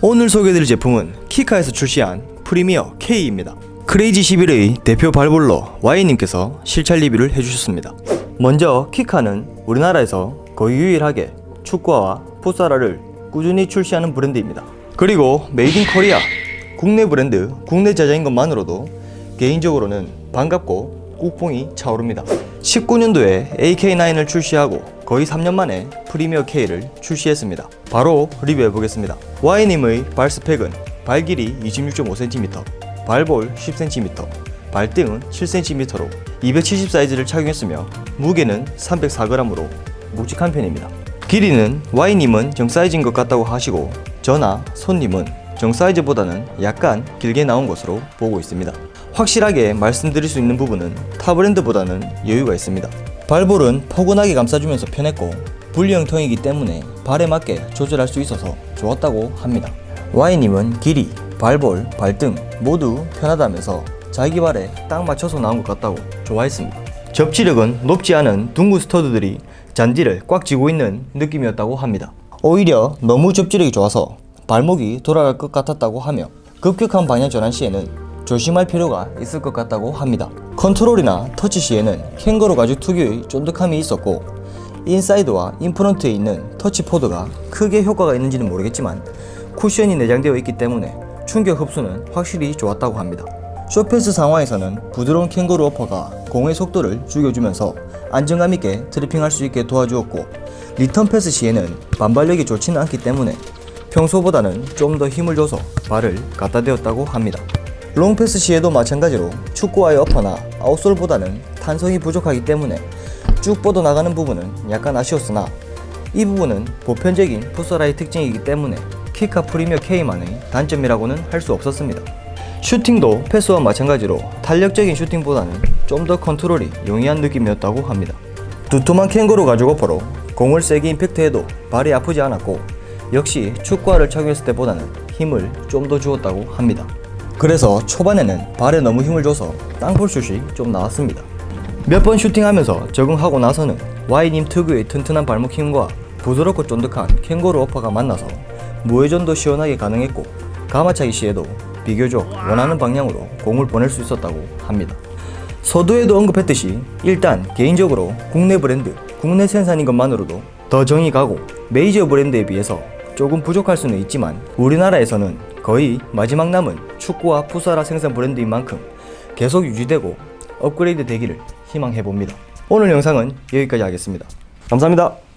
오늘 소개해드릴 제품은 키카에서 출시한 프리미어 K입니다. 크레이지 11의 대표 발볼러 Y님께서 실찰 리뷰를 해주셨습니다. 먼저 키카는 우리나라에서 거의 유일하게 축구화와 풋사라를 꾸준히 출시하는 브랜드입니다. 그리고 메이드 인 코리아 국내 브랜드 국내 제작인 것만으로도 개인적으로는 반갑고 꾹뽕이 차오릅니다. 19년도에 AK9을 출시하고 거의 3년 만에 프리미어 K를 출시했습니다. 바로 리뷰해 보겠습니다. Y님의 발 스펙은 발 길이 26.5cm, 발볼 10cm, 발등은 7cm로 270 사이즈를 착용했으며 무게는 304g으로 묵직한 편입니다. 길이는 Y님은 정 사이즈인 것 같다고 하시고 저나 손님은 정 사이즈보다는 약간 길게 나온 것으로 보고 있습니다. 확실하게 말씀드릴 수 있는 부분은 타 브랜드보다는 여유가 있습니다. 발볼은 포근하게 감싸주면서 편했고 분리형통이기 때문에 발에 맞게 조절할 수 있어서 좋았다고 합니다. Y님은 길이, 발볼, 발등 모두 편하다면서 자기 발에 딱 맞춰서 나온 것 같다고 좋아했습니다. 접지력은 높지 않은 둥근 스터드들이 잔디를 꽉 쥐고 있는 느낌이었다고 합니다. 오히려 너무 접지력이 좋아서 발목이 돌아갈 것 같았다고 하며 급격한 방향 전환 시에는 조심할 필요가 있을 것 같다고 합니다. 컨트롤이나 터치 시에는 캥거루 가죽 특유의 쫀득함이 있었고 인사이드와 인프런트에 있는 터치 포드가 크게 효과가 있는지는 모르겠지만 쿠션이 내장되어 있기 때문에 충격 흡수는 확실히 좋았다고 합니다. 쇼패스 상황에서는 부드러운 캥거루 어퍼가 공의 속도를 죽여주면서 안정감 있게 트리핑할 수 있게 도와주었고 리턴 패스 시에는 반발력이 좋지는 않기 때문에 평소보다는 좀 더 힘을 줘서 발을 갖다 대었다고 합니다. 롱패스 시에도 마찬가지로 축구와의 어퍼나 아웃솔보다는 탄성이 부족하기 때문에 쭉 뻗어 나가는 부분은 약간 아쉬웠으나 이 부분은 보편적인 풋사라의 특징이기 때문에 키카 프리미어 K만의 단점이라고는 할 수 없었습니다. 슈팅도 패스와 마찬가지로 탄력적인 슈팅보다는 좀 더 컨트롤이 용이한 느낌이었다고 합니다. 두툼한 캥거루 가죽 어퍼로 공을 세게 임팩트해도 발이 아프지 않았고 역시 축구화를 착용했을 때보다는 힘을 좀 더 주었다고 합니다. 그래서 초반에는 발에 너무 힘을 줘서 땅볼 슛이 좀 나왔습니다. 몇 번 슈팅하면서 적응하고 나서는 Y님 특유의 튼튼한 발목 힘과 부드럽고 쫀득한 캥거루 어퍼가 만나서 무회전도 시원하게 가능했고 가마차기 시에도 비교적 원하는 방향으로 공을 보낼 수 있었다고 합니다. 서두에도 언급했듯이 일단 개인적으로 국내 브랜드, 국내 생산인 것만으로도 더 정이 가고 메이저 브랜드에 비해서 조금 부족할 수는 있지만 우리나라에서는 거의 마지막 남은 축구와 푸사라 생산 브랜드인 만큼 계속 유지되고 업그레이드 되기를 희망해 봅니다. 오늘 영상은 여기까지 하겠습니다. 감사합니다.